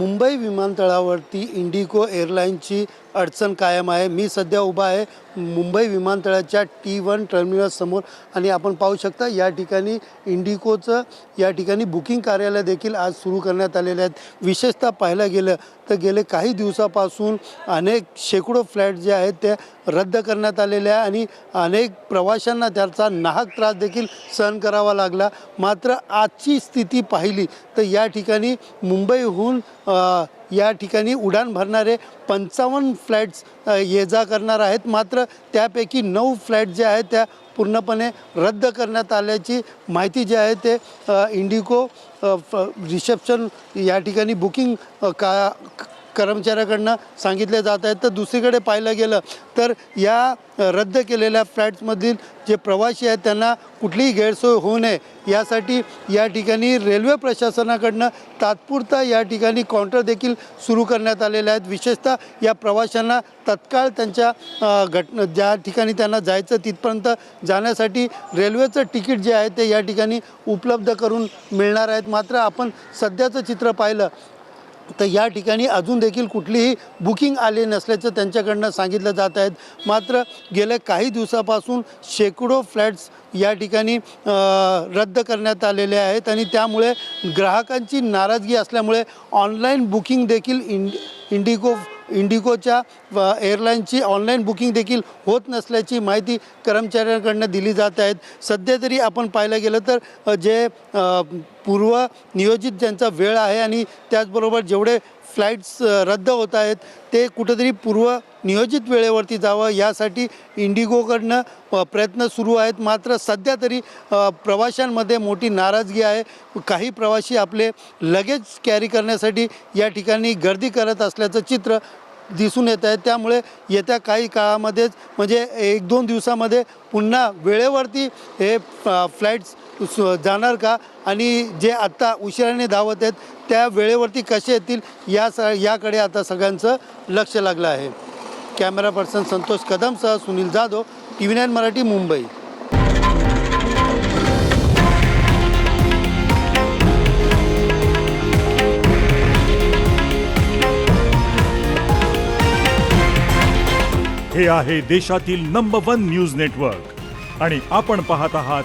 Mumbai विमानतळावरती Indigo एअरलाईनची अडचण कायम आहे. मी सध्या उभा आहे मुंबई विमानतळाच्या टी वन टर्मिनससमोर आणि आपण पाहू शकता या ठिकाणी इंडिगोचं या ठिकाणी बुकिंग कार्यालय देखील आज सुरू करण्यात आलेले आहेत. विशेषतः पाहायला गेलं तर गेले काही दिवसापासून अनेक शेकडो फ्लॅट जे आहेत ते रद्द करण्यात आलेले आहे आणि अनेक प्रवाशांना त्याचा नाहक त्रास देखील सहन करावा लागला. मात्र आजची स्थिती पाहिली तर या ठिकाणी मुंबईहून या ठिकाणी उड्डाण भरणारे पंचावन्न फ्लॅट्स ये जा करणार आहेत. मात्र त्यापैकी नऊ फ्लॅट जे आहेत त्या पूर्णपणे रद्द करण्यात आल्याची माहिती जी आहे ते इंडिको इंडिगो फ- रिसेप्शन या ठिकाणी बुकिंग का कर्मचाऱ्याकडनं सांगितले जात आहेत. तर दुसरीकडे पाहायला गेलं तर या रद्द केलेल्या फ्लॅट्समधील जे प्रवासी आहेत त्यांना कुठलीही गैरसोय होऊ नये. यासाठी या ठिकाणी रेल्वे प्रशासनाकडनं तात्पुरता या ठिकाणी काउंटर देखील सुरू करण्यात आलेले आहेत. विशेषतः या प्रवाशांना तत्काळ त्यांच्या घटना ज्या ठिकाणी त्यांना जायचं तिथपर्यंत जाण्यासाठी रेल्वेचं तिकीट जे आहे ते या ठिकाणी उपलब्ध करून मिळणार आहेत. मात्र आपण सध्याचं चित्र पाहिलं तर या ठिकाणी अजून देखील कुठलीही बुकिंग आली नसल्याचं त्यांच्याकडनं सांगितलं जात आहेत मात्र गेल्या काही दिवसापासून शेकडो फ्लॅट्स या ठिकाणी रद्द करण्यात आलेले आहेत आणि त्यामुळे ग्राहकांची नाराजगी असल्यामुळे ऑनलाईन बुकिंग देखील इंड इंडिगो इंडिगोच्या एअरलाईनची ऑनलाईन बुकिंग देखील होत नसल्याची माहिती कर्मचाऱ्यांकडनं दिली जात आहेत. सध्या तरी आपण पाहायला गेलं तर जे पूर्व नियोजित ज्यांचा वेळ आहे आणि त्याचबरोबर जेवढे फ्लाईट्स रद्द होत आहेत. ते कुठेतरी पूर्व नियोजित वेळेवरती जावं यासाठी इंडिगोकडनं प्रयत्न सुरू आहेत. मात्र सध्या तरी प्रवाशांमध्ये मोठी नाराजगी आहे. काही प्रवासी आपले लगेज कॅरी करण्यासाठी या ठिकाणी गर्दी करत असल्याचं चित्र दिसून येत आहे. त्यामुळे येत्या काही काळामध्येच म्हणजे एक दोन दिवसामध्ये पुन्हा वेळेवरती हे फ्लाईट्स जाणार का? आणि जे आत्ता उशिराने धावत आहेत त्या वेळेवरती कसे येतील या स याकडे आता सगळ्यांचं लक्ष लागलं आहे. Camera person Santosh कदमसह Sunil Jadhav T V nine Marathi Mumbai. हे आहे देशातील नंबर वन न्यूज नेटवर्क आणि आपण पाहत आहात